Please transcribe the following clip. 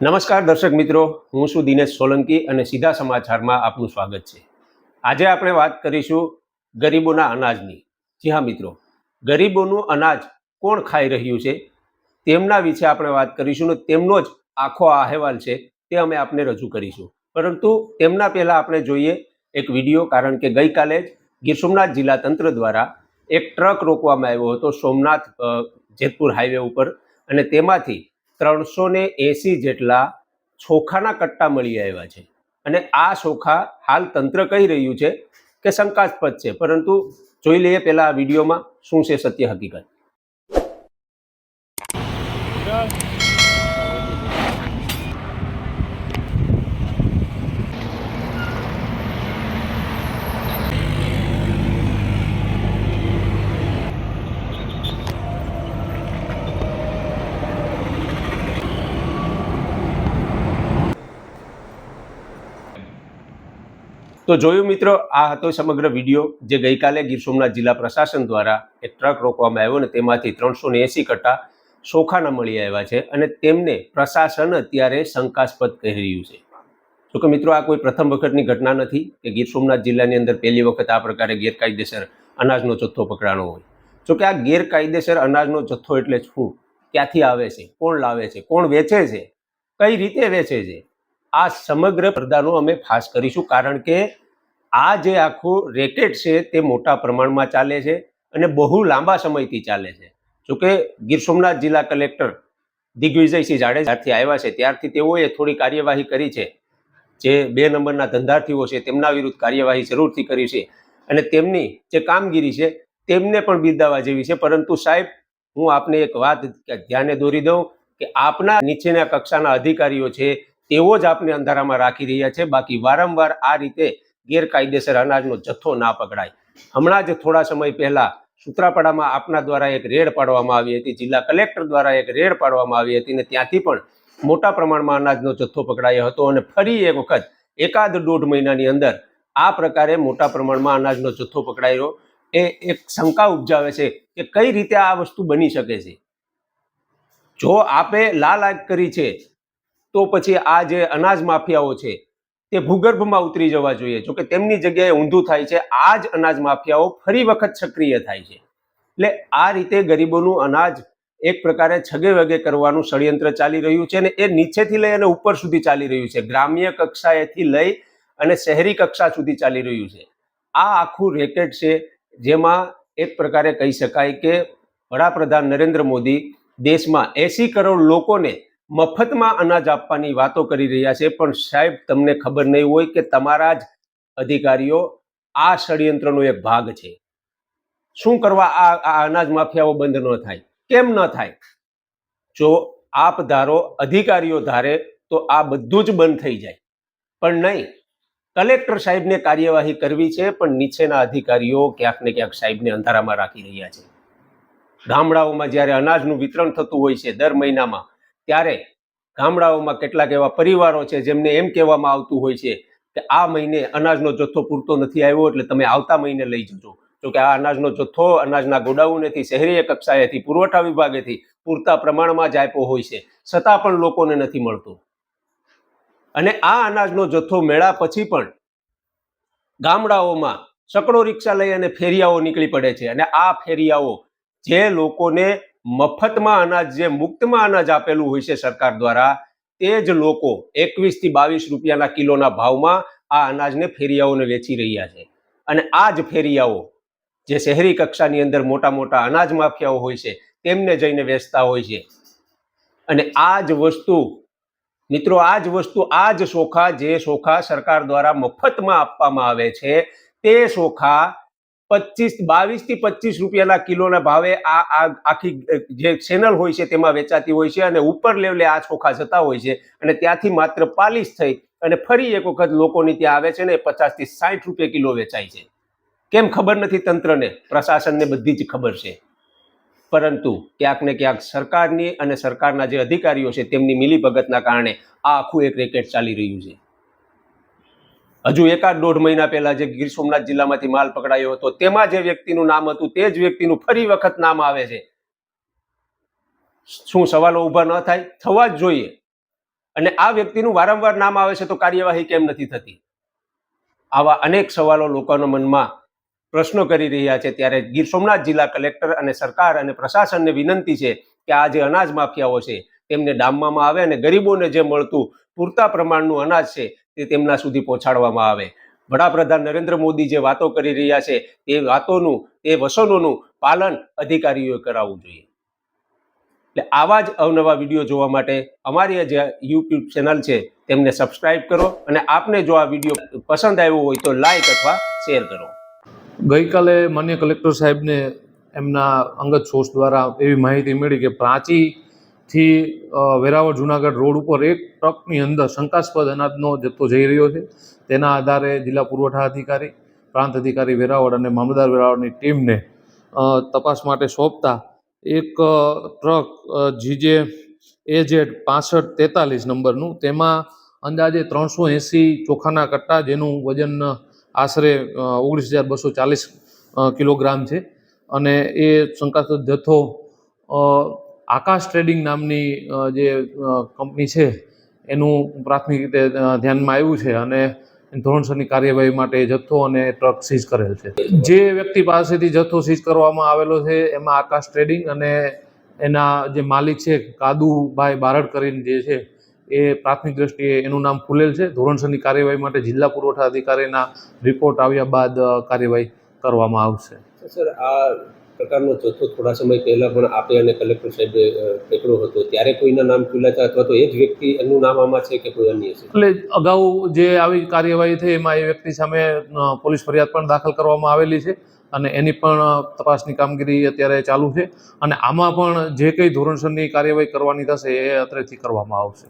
નમસ્કાર દર્શક મિત્રો, હું છું દિનેશ સોલંકી અને સીધા સમાચારમાં આપનું સ્વાગત છે. આજે આપણે વાત કરીશું ગરીબોના અનાજની. જી હા મિત્રો, ગરીબોનું અનાજ કોણ ખાઈ રહ્યું છે? તેમના વિશે આપણે વાત કરીશું ને તેમનો જ આખો અહેવાલ છે તે અમે આપને રજૂ કરીશું. પરંતુ તેમના પહેલાં આપણે જોઈએ એક વીડિયો, કારણ કે ગઈકાલે જ ગીર સોમનાથ જિલ્લા તંત્ર દ્વારા એક ટ્રક રોકવામાં આવ્યો હતો સોમનાથ જેતપુર હાઈવે ઉપર અને તેમાંથી ત્રણસો ને એસી જેટલા ચોખાના કટ્ટા મળી આવ્યા છે. અને આ ચોખા હાલ તંત્ર કહી રહ્યું છે કે શંકાસ્પદ છે. પરંતુ જોઈ લઈએ પહેલા આ વિડીયોમાં શું છે સત્ય હકીકત. તો જોયું મિત્રો, આ હતો સમગ્ર વીડિયો જે ગઈકાલે ગીર સોમનાથ જિલ્લા પ્રશાસન દ્વારા એક ટ્રક રોકવામાં આવ્યો અને તેમાંથી ત્રણસો ને એસી કટ્ટા સોખાના મળી આવ્યા છે અને તેમને પ્રશાસન અત્યારે શંકાસ્પદ કહી રહ્યું છે. જોકે મિત્રો, આ કોઈ પ્રથમ વખતની ઘટના નથી કે ગીર સોમનાથ જિલ્લાની અંદર પહેલી વખત આ પ્રકારે ગેરકાયદેસર અનાજનો જથ્થો પકડાણો હોય. જોકે આ ગેરકાયદેસર અનાજનો જથ્થો એટલે શું ક્યાંથી આવે છે, કોણ લાવે છે, કોણ વેચે છે, કઈ રીતે વેચે છે? આ સમગ્ર પડદાનો અમે ખાસ કરીશું કારણ કે આ જે આખું રેકેટ છે તે મોટા પ્રમાણમાં ચાલે છે અને બહુ લાંબા સમયથી ચાલે છે. જોકે ગીર સોમનાથ જિલ્લા કલેક્ટર દિગ્વિજયસિંહ જાડેજાથી આવ્યા છે ત્યારથી તેઓએ થોડી કાર્યવાહી કરી છે. જે બે નંબરના ધંધાર્થીઓ છે તેમના વિરુદ્ધ કાર્યવાહી જરૂરથી કરી છે અને તેમની જે કામગીરી છે તેમને પણ બિરદાવવા જેવી છે. પરંતુ સાહેબ, હું આપને એક વાત ધ્યાને દોરી દઉં કે આપના નીચેના કક્ષાના અધિકારીઓ છે તેઓ જ આપને અંધારામાં રાખી રહ્યા છે. બાકી વારંવાર આ રીતે ગેરકાયદેસર અનાજનો જથ્થો ના પકડાય. હમણાં જ થોડા સમય પહેલા સુત્રાપાડામાં આપના દ્વારા એક રેડ પાડવામાં આવી હતી. જિલ્લા કલેક્ટર દ્વારા એક રેડ પાડવામાં આવી હતી અને ત્યાંથી પણ મોટા પ્રમાણમાં અનાજનો જથ્થો પકડાયો હતો અને ફરી એક વખત એકાદ દોઢ મહિનાની અંદર આ પ્રકારે મોટા પ્રમાણમાં અનાજનો જથ્થો પકડાયો. એ એક શંકા ઉપજાવે છે કે કઈ રીતે આ વસ્તુ બની શકે છે? જો આપે લાલ આગ કરી છે તો પછી આ જે અનાજ માફિયાઓ છે, તે ભૂગર્ભમાં ઉતરી જવા જોઈએ. જોકે તેમની જગ્યાએ ઊંધું થાય છે, આ જ અનાજ માફિયાઓ ફરી વખત સક્રિય થાય છે. એટલે આ રીતે ગરીબોનું અનાજ એક પ્રકારે છગે વગે કરવાનું ષડયંત્ર ચાલી રહ્યું છે અને એ નીચેથી લઈ અને ઉપર સુધી ચાલી રહ્યું છે. ગ્રામ્ય કક્ષાએથી લઈ અને શહેરી કક્ષા સુધી ચાલી રહ્યું છે. આ આખું રેકેટ છે, જેમાં એક પ્રકારે કહી શકાય કે વડાપ્રધાન નરેન્દ્ર મોદી દેશમાં એસી કરોડ લોકોને મફતમાં અનાજ આપવાની વાતો કરી રહ્યા છે, પણ સાહેબ, તમને ખબર નહીં હોય કે તમારા જ અધિકારીઓ આ ષડયંત્રનો એક ભાગ છે. શું કરવા આ અનાજ માફિયાઓ બંધ ન થાય? કેમ ન થાય? જો આપ ધારો અધિકારીઓ ધારે, તો આ બધું જ બંધ થઈ જાય. પણ નહીં, કલેક્ટર સાહેબને કાર્યવાહી કરવી છે, પણ નીચેના અધિકારીઓ ક્યાંક ને ક્યાંક સાહેબને અંધારામાં રાખી રહ્યા છે. ગામડાઓમાં જ્યારે અનાજનું વિતરણ થતું હોય છે, દર મહિનામાં ત્યારે ગામડાઓમાં કેટલાક એવા પરિવારો છે જેમને એમ કહેવામાં આવતું હોય છે કે આ મહિને અનાજનો જથ્થો પૂરતો નથી આવ્યો એટલે તમે આવતા મહિને લઈ જજો. જો કે આ અનાજનો જથ્થો અનાજના ગોડાઉનેથી શહેરી કક્ષાએથી, પુરવઠા વિભાગેથી પૂરતા પ્રમાણમાં જ આપ્યો હોય છે. છતાં પણ લોકોને નથી મળતું. અને આ અનાજનો જથ્થો મેળા પછી પણ ગામડાઓમાં સકડો રિક્ષા લઈ અને ફેરિયાઓ નીકળી પડે છે. અને આ ફેરિયાઓ જે લોકોને મફતમાં અનાજ જે મુક્તમાં અનાજ આપેલું હોય છે સરકાર દ્વારા તે જ લોકો એકવીસથી બાવીસ રૂપિયાના કિલોના ભાવમાં આ અનાજને ફેરિયાઓને વેચી રહ્યા છે. અને આ જ ફેરિયાઓ જે શહેરી કક્ષાની અંદર મોટા મોટા અનાજ માફિયાઓ હોય છે, તેમને જઈને વેચતા હોય છે. અને આ જ વસ્તુ, મિત્રો આ જ વસ્તુ, આ જ સોખા જે સોખા સરકાર દ્વારા મફતમાં આપવામાં આવે છે, તે ચોખા પચીસ બાવીસથી પચીસ રૂપિયાના કિલોના ભાવે આ આખી જે ચેનલ હોય છે તેમાં વેચાતી હોય છે અને ઉપર લેવલે આ ચોખા જતા હોય છે અને ત્યાંથી માત્ર પાલિશ થઈ અને ફરી એક વખત લોકોની ત્યાં આવે છે ને પચાસથી સાઠ રૂપિયા કિલો વેચાય છે. કેમ ખબર નથી તંત્રને? પ્રશાસનને બધી જ ખબર છે. પરંતુ ક્યાંક ને ક્યાંક સરકારની અને સરકારના જે અધિકારીઓ છે તેમની મિલીભગતના કારણે આ આખું એક રેકેટ ચાલી રહ્યું છે. હજુ એકાદ દોઢ મહિના પહેલા જે ગીર સોમનાથ જિલ્લામાંથી માલ પકડાયો હતો, તેમાં જે વ્યક્તિનું નામ હતું, તે જ વ્યક્તિનું ફરી વખત નામ આવે છે. શું સવાલો ઊભા ન થાય? થવા જ જોઈએ. અને આ વ્યક્તિનું વારંવાર નામ આવે છે તો કાર્યવાહી કેમ નથી થતી? આવા અનેક સવાલો લોકોના મનમાં પ્રશ્નો કરી રહ્યા છે. ત્યારે ગીર સોમનાથ જિલ્લા કલેક્ટર અને સરકાર અને પ્રશાસનને વિનંતી છે કે આ જે અનાજ માફિયાઓ છે, તેમને ડામવામાં આવે અને ગરીબોને જે મળતું પૂરતા પ્રમાણનું અનાજ છે તે તેમના સુધી પહોંચાડવામાં આવે. વડાપ્રધાન નરેન્દ્ર મોદી જે વાતો કરી રહ્યા છે, તે વાતોનું, તે વસનોનું પાલન અધિકારીઓએ કરાવવું જોઈએ. એટલે આવા જ અવનવા વીડિયો જોવા માટે અમારી જે યુટ્યુબ ચેનલ છે, તેમને સબસ્ક્રાઇબ કરો અને આપને જો આ વીડિયો પસંદ આવ્યો હોય તો લાઈક અથવા શેર કરો. ગઈકાલે માન્ય કલેક્ટર સાહેબને એમના અંગત સોર્સ દ્વારા એવી માહિતી મળી કે પ્રાંચીથી અ, વેરાવળ જુનાગઢ રોડ ઉપર એક ટ્રકની અંદર શંકાસ્પદ અનાજનો જથ્થો જઈ રહ્યો છે. તેના આધારે જિલ્લા પુરવઠા અધિકારી પ્રાંત અધિકારી વેરાવળ અને મામલદાર વેરાવળની ટીમને તપાસ માટે સોંપતા એક ટ્રક જીજે જેડ પાસઠ તેતાલીસ નંબરનું તેમાં અંદાજે ત્રણસો એંસી ચોખાના કટ્ટા જેનું વજન આશરે ઓગણીસ હજાર બસો ચાલીસ કિલોગ્રામ છે. અને એ શંકાસ્પદ જથ્થો આકાશ ટ્રેડિંગ નામની જે કંપની છે, એનું પ્રાથમિક રીતે ધ્યાનમાં આવ્યું છે અને ધોરણસરની કાર્યવાહી માટે જથ્થો અને ટ્રક સીઝ કરેલ છે. જે વ્યક્તિ પાસેથી જથ્થો સીઝ કરવામાં આવેલો છે, એમાં આકાશ ટ્રેડિંગ અને એના જે માલિક છે, કાદુભાઈ બારડ કરીને જે છે, એ પ્રાથમિક દ્રષ્ટિએ એનું નામ ખુલેલ છે. ધોરણસરની કાર્યવાહી માટે જિલ્લા પુરવઠા અધિકારીના રિપોર્ટ આવ્યા બાદ કાર્યવાહી કરવામાં આવશે. સર, આ પ્રકારનો જથ્થો થોડા સમય પહેલાં પણ આપે અને કલેક્ટર સાહેબે પકડ્યો હતો. ત્યારે કોઈના નામ હતા અથવા તો એ જ વ્યક્તિ એનું નામ આમાં છે કે કોઈ અન્ય છે? એટલે અગાઉ જે આવી કાર્યવાહી થઈ એમાં એ વ્યક્તિ સામે પોલીસ ફરિયાદ પણ દાખલ કરવામાં આવેલી છે અને એની પણ તપાસની કામગીરી અત્યારે ચાલુ છે અને આમાં પણ જે કંઈ ધોરણસરની કાર્યવાહી કરવાની થશે એ અત્રેથી કરવામાં આવશે.